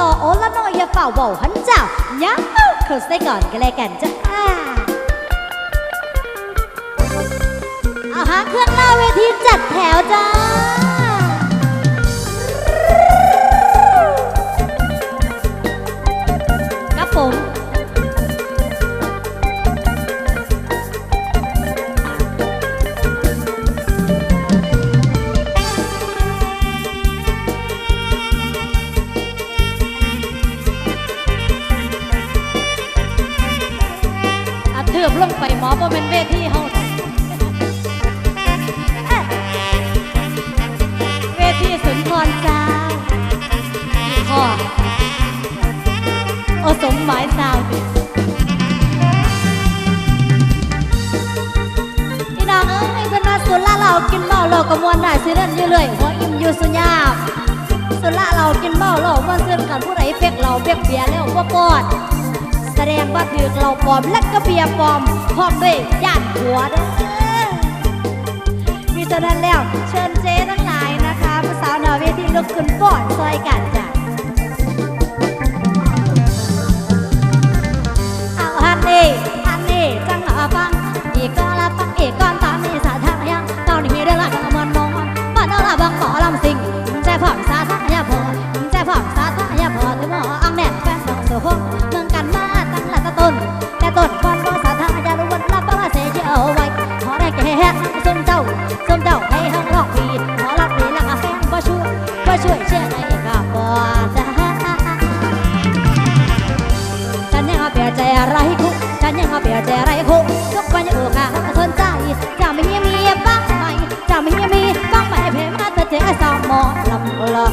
ต่อโอละนอยอย่าฝ่าว่าวหันเจ้าย้ำโคสได้ก่อนก็แล้วกันจ้าอาหารเครื่องหน้าเวทีจัดแถวจ้า ขึ้นเวทีเฮาเวทีสุนทรจ้าขอโอสมหมายสาวดิพี่น้องเอ้ยเพิ่นมาสุนละเรากินเมาเราก็มวนได้สิเล่นอยู่เลยหัวอิ่มอยู่สุญญาสุนละเรากินเมาเรามวนเสื่อนกันผู้ไรเฟกเราเฟกเบียแล้วบ่ปอด แสดงว่าถือเราปอมและก็เบียปอมพร้อมด้วยญาติหัวเด้อมีเท่านั้นแล้วเชิญเจ๊ทั้งหลายนะคะผู้สาวหน่อเวทีลุกขึ้นปอดซอยกันจ้ะ ลอย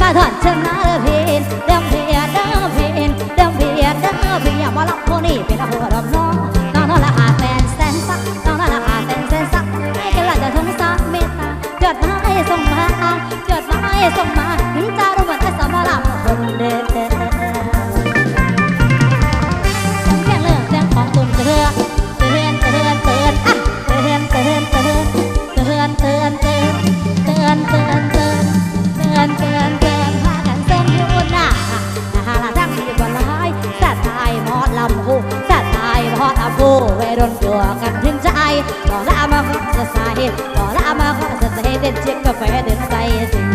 มาถอนชนาดินเดิมเพียเดิมพินเดิมเพียเดิมเพียบ่ลอกนี้เป็นหัวลำน้องน้องนอนละอาแสนแสนสักน้องนอนละอาแสนแสนสักให้กันละจะทงสามเมตตายดไม้ส่งมาจดไม้ส่งมา ลำพูสะตายพอตะพูไว้รนตัวกันถึงใจต่อละมาขอสะสายต่อละมาขอสะสายเด็ดเช็คกาแฟเด็ดใจสิง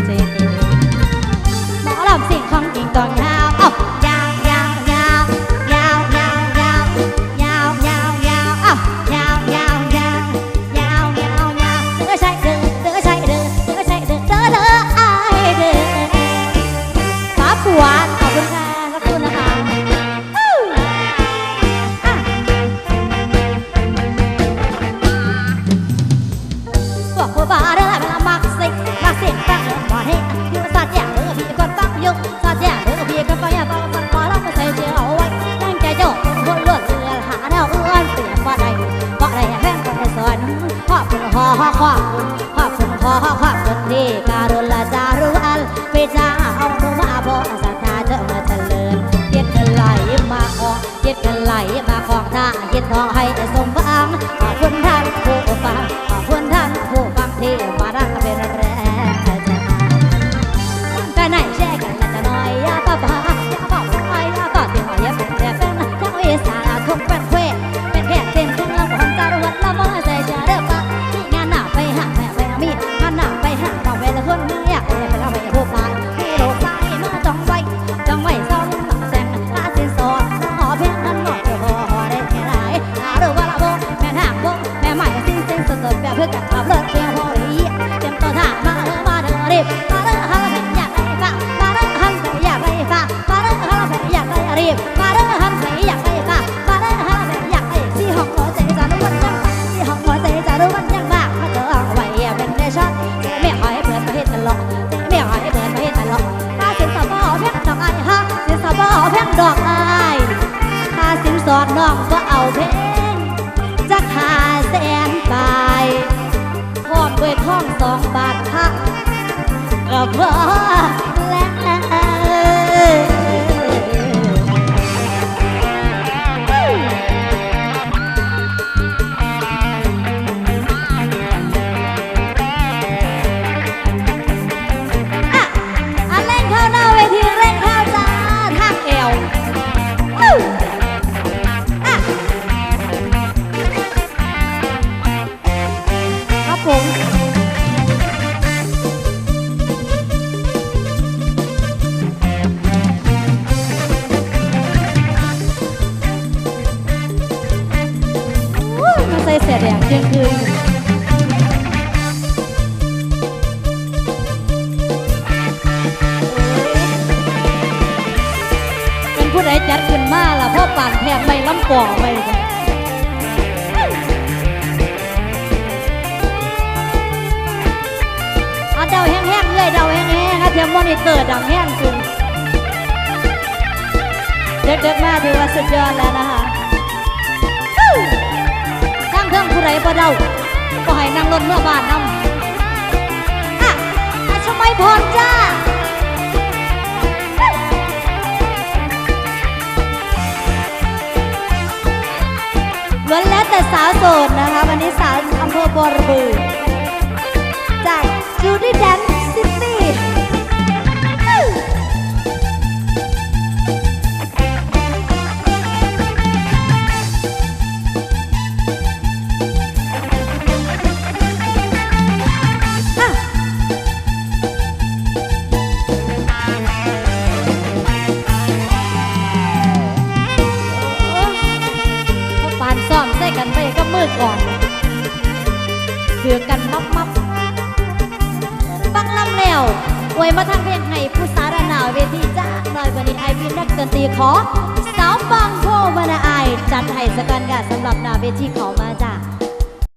ขอความสุตที่การุลจารุอัลไปจ้าเอาหนูมาบอกศรัตธาจะมาเจริญเย็ดกันไหลมาขอเย็ดกันไหลมาของท่าเย็ดทองให้ ดอกอายค่าสินสอดน้องก็เอาเพงจะขาแสนปลายพอมด้วยทองสองบาทค่ะกระเพาะ ดงเที่ยงคืนเป็นผู้ใดจัดขึ้นมาล่ะพ่อปานแทบไม่ล้ำป่อไปอาเดาแห้งๆเลยเดาแห้งๆค่ะเทียมมอนิเตอร์ดังแห้งจุงเด็กๆมาถือว่าสุดยอดแล้วนะคะ บ่เดาก็ให้นั่งรถเมื่อบ้านนำอะอาชมัยพรจ้าล้วนแล้วแต่สาวโสดนะคะ วันนี้สาวอำเภอบอระบือจากจูดี้แดน อวยมาทางเพลงให้ผู้สารหนาวเวทีจ้าลอยวันนี้ไอพินนักดนตรีขอสาวบางโพวนาไอจัดให้สกันค่ะสำหรับหนาเวทีขอมาจ้า